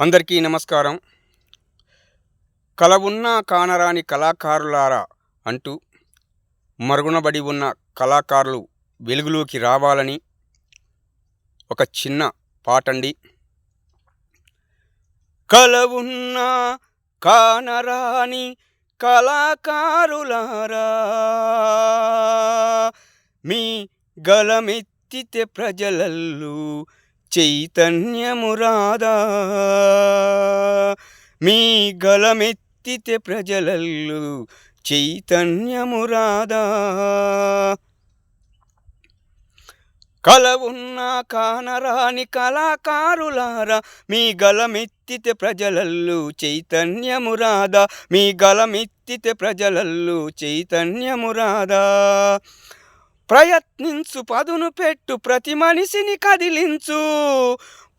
అందరికీ నమస్కారం. కల ఉన్న కానరాని కళాకారులారా అంటూ మరుగునబడి ఉన్న కళాకారులు వెలుగులోకి రావాలని ఒక చిన్న పాటండి. కల ఉన్న కానరాని కళాకారులారా మీ గలమెత్తితే ప్రజలల్లు చైతన్యమురాదా మీ గలమెత్తితే ప్రజలల్లు చైతన్యము రాదా. కానరాని కళాకారులారా మీ గలమెత్తితే ప్రజలల్లు చైతన్యమురాదా మీ గలమెత్తితే ప్రజలల్లు చైతన్యమురాదా ప్రయత్నించు పదును పెట్టు ప్రతి మనిషిని కదిలించు.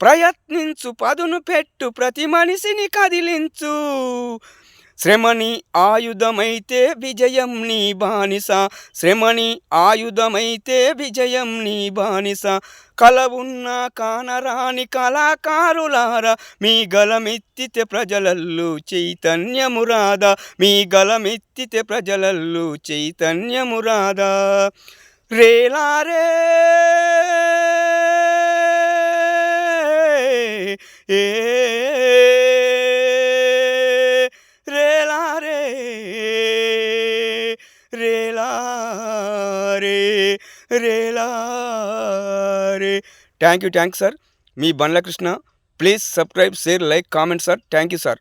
ప్రయత్నించు పదును పెట్టు ప్రతి మనిషిని కదిలించు. శ్రమని ఆయుధమైతే విజయం నీ బానిస. శ్రమని ఆయుధమైతే విజయం నీ బానిస. కల ఉన్న కానరాని కళాకారులారా మీ గలమెత్తితే ప్రజలల్లు చైతన్యమురాదా మీ గలమెత్తితే ప్రజలల్లు చైతన్యమురాదా రేలా రేలారే ఏ. రేలారే రేలారే రేలారే thank you thank sir me Bandla Krishna please subscribe share like comment sir thank you sir